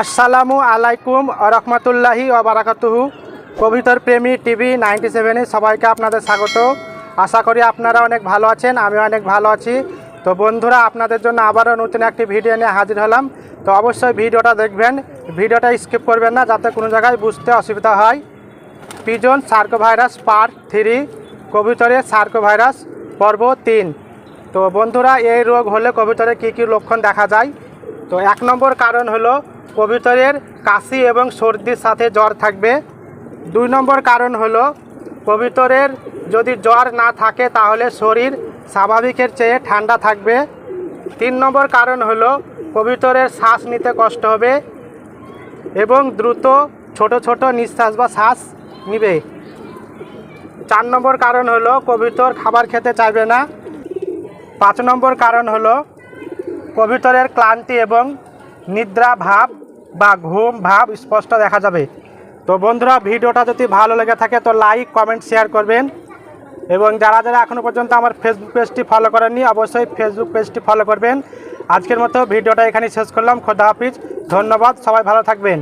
আসসালামু আলাইকুম রহমতুল্লাহি বারাকাতুহু। কবিতর প্রেমী টিভি নাইনটি সেভেনে সবাইকে আপনাদের স্বাগত। আশা করি আপনারা অনেক ভালো আছেন আমি অনেক ভালো আছি। তো বন্ধুরা, আপনাদের জন্য আবারও নতুন একটি ভিডিও নিয়ে হাজির হলাম। তো অবশ্যই ভিডিওটা দেখবেন, ভিডিওটা স্কিপ করবেন না, যাতে কোনো জায়গায় বুঝতে অসুবিধা হয়। Pigeon circovirus part three কবিতরের সার্কো ভাইরাস পর্ব তিন। তো বন্ধুরা, এই রোগ হলে কবিতরে কী কী লক্ষণ দেখা যায়? তো এক নম্বর কারণ হলো কবিতরের কাশি এবং সর্দির সাথে জ্বর থাকবে। দুই নম্বর কারণ হলো, কবিতরের যদি জ্বর না থাকে তাহলে শরীর স্বাভাবিকের চেয়ে ঠান্ডা থাকবে। তিন নম্বর কারণ হলো, কবিতরের শ্বাস নিতে কষ্ট হবে এবং দ্রুত ছোট ছোট নিঃশ্বাস বা শ্বাস নিবে। চার নম্বর কারণ হলো, কবিতর খাবার খেতে চাইবে না। পাঁচ নম্বর কারণ হলো, কবিতরের ক্লান্তি এবং নিদ্রা ভাব বা ঘুম, ভাব স্পষ্ট দেখা যাবে। তো বন্ধুরা, ভিডিওটা যদি ভালো লেগে থাকে, তো লাইক কমেন্ট শেয়ার করবেন। এবং যারা যারা এখনও পর্যন্ত আমার ফেসবুক পেজটি ফলো করেননি, অবশ্যই ফেসবুক পেজটি ফলো করবেন। আজকের মতো ভিডিওটা এখানেই শেষ করলাম। খোদা হাফিজ। ধন্যবাদ। সবাই ভালো থাকবেন।